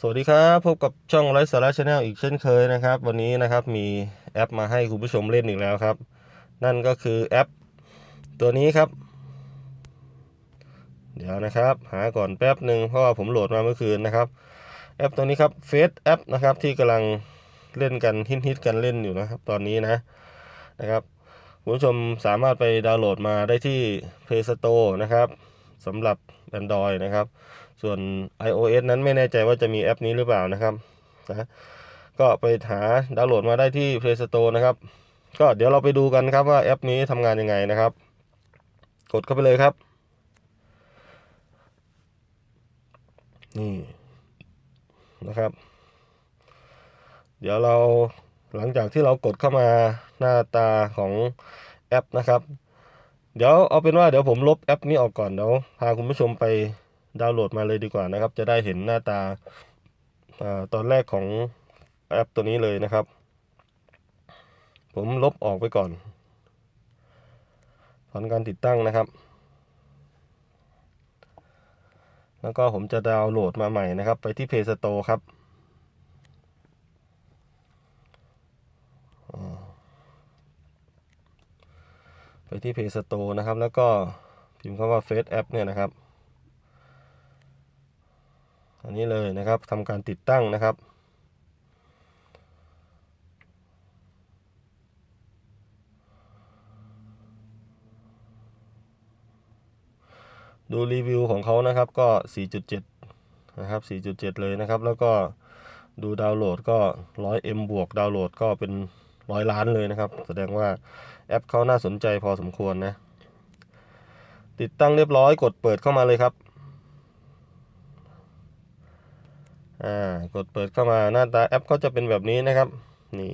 สวัสดีครับพบกับช่องไลฟ์สาระชาแนลอีกเช่นเคยนะครับ วันนี้นะครับมีแอปมาให้คุณผู้ชมเล่นอีกแล้วครับ นั่นก็คือแอป ตัวนี้ครับ เดี๋ยวนะครับ หาก่อนแป๊บหนึ่งเพราะว่าผมโหลดมาเมื่อคืนนะครับ แอปตัวนี้ครับเฟซแอปนะครับที่กำลังเล่นกันฮิตฮิตกันเล่นอยู่นะครับ ตอนนี้นะนะครับคุณผู้ชมสามารถไปดาวน์โหลดมาได้ที่ Play Store นะครับ สำหรับ Android นะครับ ส่วน iOS นั้นไม่แน่ใจว่าจะมีแอปนี้หรือเปล่านะครับนะก็ไปหาดาวน์โหลดมาได้ที่ Play Store นะครับ ก็เดี๋ยวเราไปดูกันครับว่าแอปนี้ทำงานยังไงนะครับ กดเข้าไปเลยครับ นี่นะครับ เดี๋ยวเราหลังจากที่เรากดเข้ามาหน้าตาของแอปนะครับ เดี๋ยวเอาเป็นว่าเดี๋ยวผมลบแอปนี้ออกก่อนเดี๋ยวพาคุณผู้ชมไปดาวน์โหลดมาเลยดีกว่านะครับ จะได้เห็นหน้าตาอตอนแรกของแอปตัวนี้เลยนะครับ ผมลบออกไปก่อนถอนการติดตั้งนะครับ แล้วก็ผมจะดาวน์โหลดมาใหม่นะครับ ไปที่ Play Store ครับ ไปที่ Play Store นะครับ แล้วก็พิมพ์คำว่า Face App เนี่ยนะครับ อันนี้เลยนะครับทำการติดตั้งนะครับดูรีวิวของเขานะครับก็ 4.7 นะครับ 4.7 เลยนะครับ แล้วก็ดูดาวน์โหลดก็ 100M บวกดาวน์โหลดก็เป็น ร้อยล้านเลยนะครับ แสดงว่าแอปเขาน่าสนใจพอสมควรนะ ติดตั้งเรียบร้อยกดเปิดเข้ามาเลยครับอ่ากดเปิดเข้ามาหน้าตาแอปเขาจะเป็นแบบนี้นะครับ นี่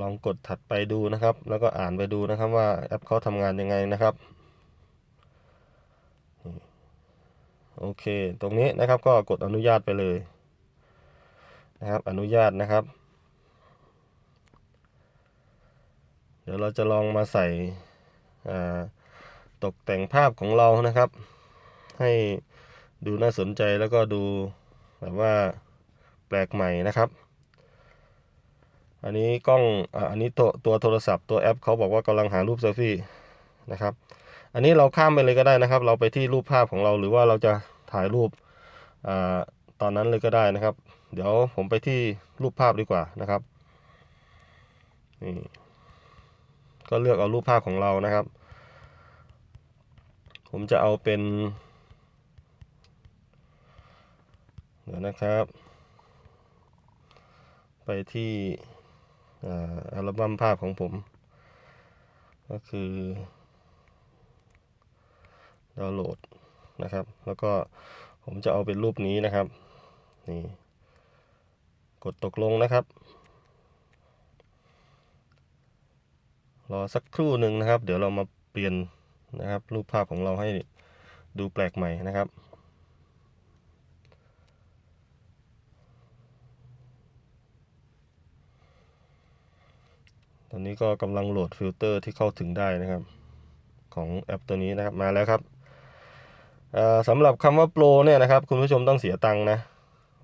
ลองกดถัดไปดูนะครับ แล้วก็อ่านไปดูนะครับว่าแอปเขาทำงานยังไงนะครับโอเค ตรงนี้นะครับก็กดอนุญาตไปเลยนะครับ อนุญาตนะครับ เดี๋ยวเราจะลองมาใส่ตกแต่งภาพของเรานะครับ ให้ดูน่าสนใจแล้วก็ดูแบบว่าแปลกใหม่นะครับ อันนี้กล้องออันนี้ตัวตัวโทรศัพท์ตัวแอปเขาบอกว่ากำลังหารูปเซลฟี่นะครับ อันนี้เราข้ามไปเลยก็ได้นะครับ เราไปที่รูปภาพของเราหรือว่าเราจะถ่ายรูปอตอนนั้นเลยก็ได้นะครับ เดี๋ยวผมไปที่รูปภาพดีกว่านะครับนี่ ก็เลือกเอารูปภาพของเรานะครับ ผมจะเอาเป็น เดี๋ยวนะครับ ไปที่อัลบั้มภาพของผม ก็คือดาวน์โหลดนะครับ แล้วก็ผมจะเอาเป็นรูปนี้นะครับ นี่ กดตกลงนะครับ รอสักครู่หนึ่งนะครับ เดี๋ยวเรามาเปลี่ยนนะครับ รูปภาพของเราให้ดูแปลกใหม่นะครับตอนนี้ก็กำลังโหลดฟิลเตอร์ที่เข้าถึงได้นะครับ ของแอปตัวนี้นะครับมาแล้วครับสำหรับคำว่าโปรเนี่ยนะครับ คุณผู้ชมต้องเสียตังค์นะ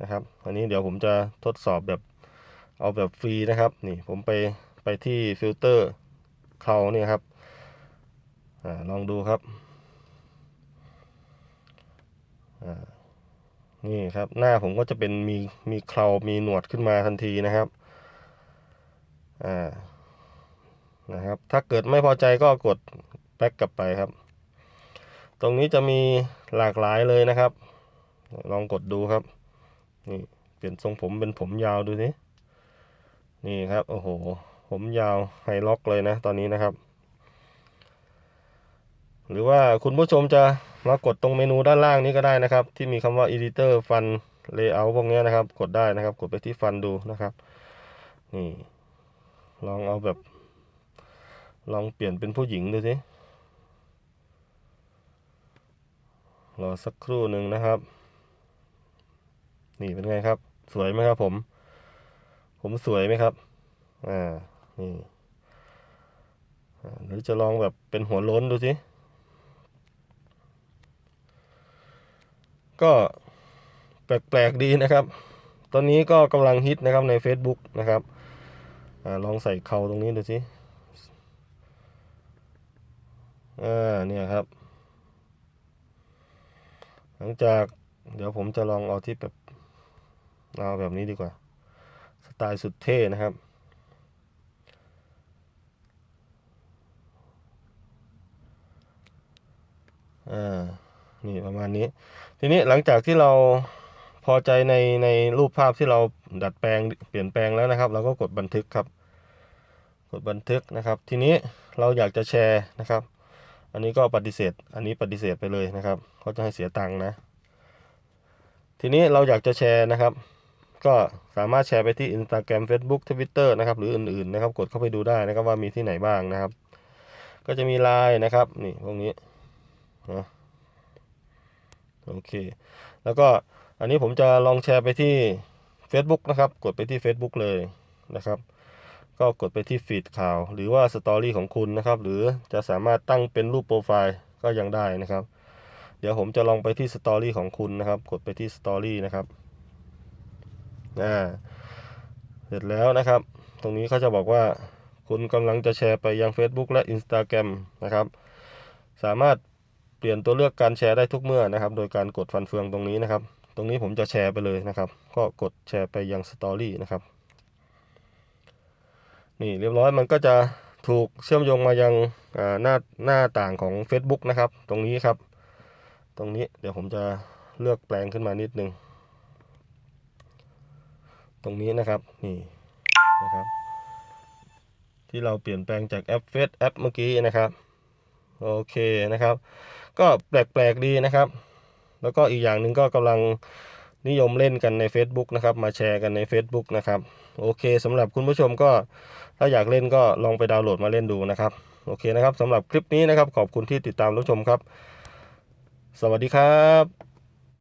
นะครับอันนี้เดี๋ยวผมจะทดสอบแบบเอาแบบฟรีนะครับ นี่ผมไปไปที่ฟิลเตอร์ เขาเนี่ยครับอลองดูครับนี่ครับ หน้าผมก็จะเป็นมีมีเครามีหนวดขึ้นมาทันทีนะครับอ่านะครับ ถ้าเกิดไม่พอใจก็กดแบ็กกลับไปครับ ตรงนี้จะมีหลากหลายเลยนะครับ ลองกดดูครับนี่เปลี่ยนทรงผมเป็นผมยาวดูสินี่ครับ โอ้โห ผมยาวไฮล็อกเลยนะตอนนี้นะครับ หรือว่าคุณผู้ชมจะมากดตรงเมนูด้านล่างนี้ก็ได้นะครับ ที่มีคำว่า editor fun layout พวกนี้นะครับ กดได้นะครับ กดไปที่ฟันดูนะครับนี่ลองเอาแบบ ลองเปลี่ยนเป็นผู้หญิงดูสิรอสักครู่หนึ่งนะครับ นี่เป็นไงครับ สวยไหมครับผม ผมสวยไหมครับ อ่า นี่หรือจะลองแบบเป็นหัวล้นดูสิก็แปลกๆดีนะครับ ตอนนี้ก็กำลังฮิตนะครับใน Facebook นะครับอลองใส่เข่าตรงนี้ดูสิอ่าเนี่ยครับ หลังจากเดี๋ยวผมจะลองเอาที่แบบเอาแบบนี้ดีกว่า สไตล์สุดเท่นะครับ อ่านี่ประมาณนี้ ทีนี้หลังจากที่เราพอใจในในรูปภาพที่เราดัดแปลงเปลี่ยนแปลงแล้วนะครับ เราก็กดบันทึกครับ กดบันทึกนะครับ ทีนี้เราอยากจะแชร์นะครับ อันนี้ก็ปฏิเสธ อันนี้ปฏิเสธไปเลยนะครับเขาจะให้เสียตังค์นะ ทีนี้เราอยากจะแชร์นะครับ ก็สามารถแชร์ไปที่ Instagram Facebook Twitter นะครับ หรืออื่นๆนะครับ กดเข้าไปดูได้นะครับว่ามีที่ไหนบ้างนะครับ ก็จะมี Line นะครับ นี่พวกนี้ นะโอเค แล้วก็อันนี้ผมจะลองแชร์ไปที่ Facebook นะครับ กดไปที่ Facebook เลยนะครับ ก็กดไปที่ฟีดข่าว หรือว่าสตอรี่ของคุณนะครับ หรือจะสามารถตั้งเป็นรูปโปรไฟล์ก็ยังได้นะครับ เดี๋ยวผมจะลองไปที่สตอรี่ของคุณนะครับ กดไปที่สตอรี่นะครับอ่าเสร็จแล้วนะครับ ตรงนี้เขาจะบอกว่า คุณกำลังจะแชร์ไปยัง Facebook และ Instagram นะครับ สามารถ เปลี่ยนตัวเลือกการแชร์ได้ทุกเมื่อนะครับ โดยการกดฟันเฟืองตรงนี้นะครับ ตรงนี้ผมจะแชร์ไปเลยนะครับ ก็กดแชร์ไปยังสตอรี่นะครับ นี่เรียบร้อยมันก็จะถูกเชื่อมโยงมายังหน้าหน้าต่างของ Facebook นะครับ ตรงนี้ครับ ตรงนี้เดี๋ยวผมจะเลือกแปลงขึ้นมานิดนึง ตรงนี้นะครับนี่นะครับ ที่เราเปลี่ยนแปลงจากแอปเฟซแอปเมื่อกี้นะครับ โอเคนะครับ ก็แปลกๆดีนะครับ แล้วก็อีกอย่างหนึ่งก็กำลังนิยมเล่นกันใน Facebook นะครับ มาแชร์กันใน Facebook นะครับ โอเคสำหรับคุณผู้ชมก็ถ้าอยากเล่นก็ลองไปดาวน์โหลดมาเล่นดูนะครับ โอเคนะครับสำหรับคลิปนี้นะครับ ขอบคุณที่ติดตามรับชมครับ สวัสดีครับ